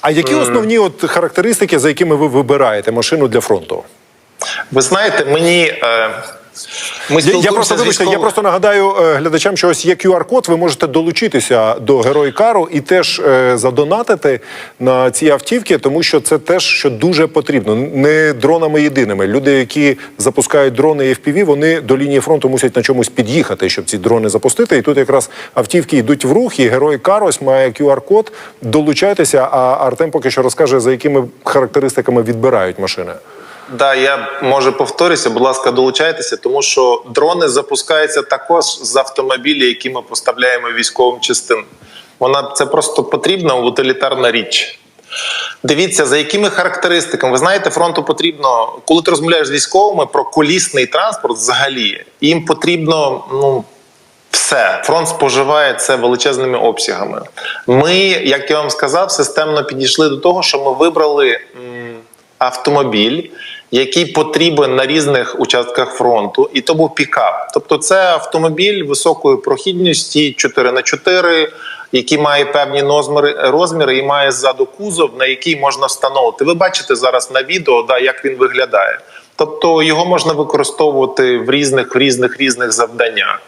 А які основні от характеристики, за якими ви вибираєте машину для фронту? Ви знаєте, мені е, ми Я, я просто вибачте, я просто нагадаю е, глядачам, що ось є QR-код, ви можете долучитися до Герой Кару і теж е, задонатити на ці автівки, тому що це теж що дуже потрібно. Не дронами єдиними. Люди, які запускають дрони і FPV, вони до лінії фронту мусять на чомусь під'їхати, щоб ці дрони запустити. І тут якраз автівки йдуть в рух, і Герой Кар ось має QR-код. Долучайтеся. А Артем поки що розкаже, за якими характеристиками відбирають машини. Да, я може повторюся, будь ласка, долучайтеся, тому що дрони запускаються також з автомобілів, які ми поставляємо військовим частинам. Вона це просто потрібна утилітарна річ. Дивіться, за якими характеристиками. Ви знаєте, фронту потрібно, коли ти розмовляєш з військовими про колісний транспорт, взагалі їм потрібно ну. Все, фронт споживає це величезними обсягами. Ми, як я вам сказав, системно підійшли до того, що ми вибрали автомобіль, який потрібен на різних участках фронту, і то був пікап. Тобто, це автомобіль високої прохідності 4 на 4 який має певні розміри, і має ззаду кузов, на який можна встановити. Ви бачите зараз на відео, да, як він виглядає. Тобто його можна використовувати в різних в різних різних завданнях.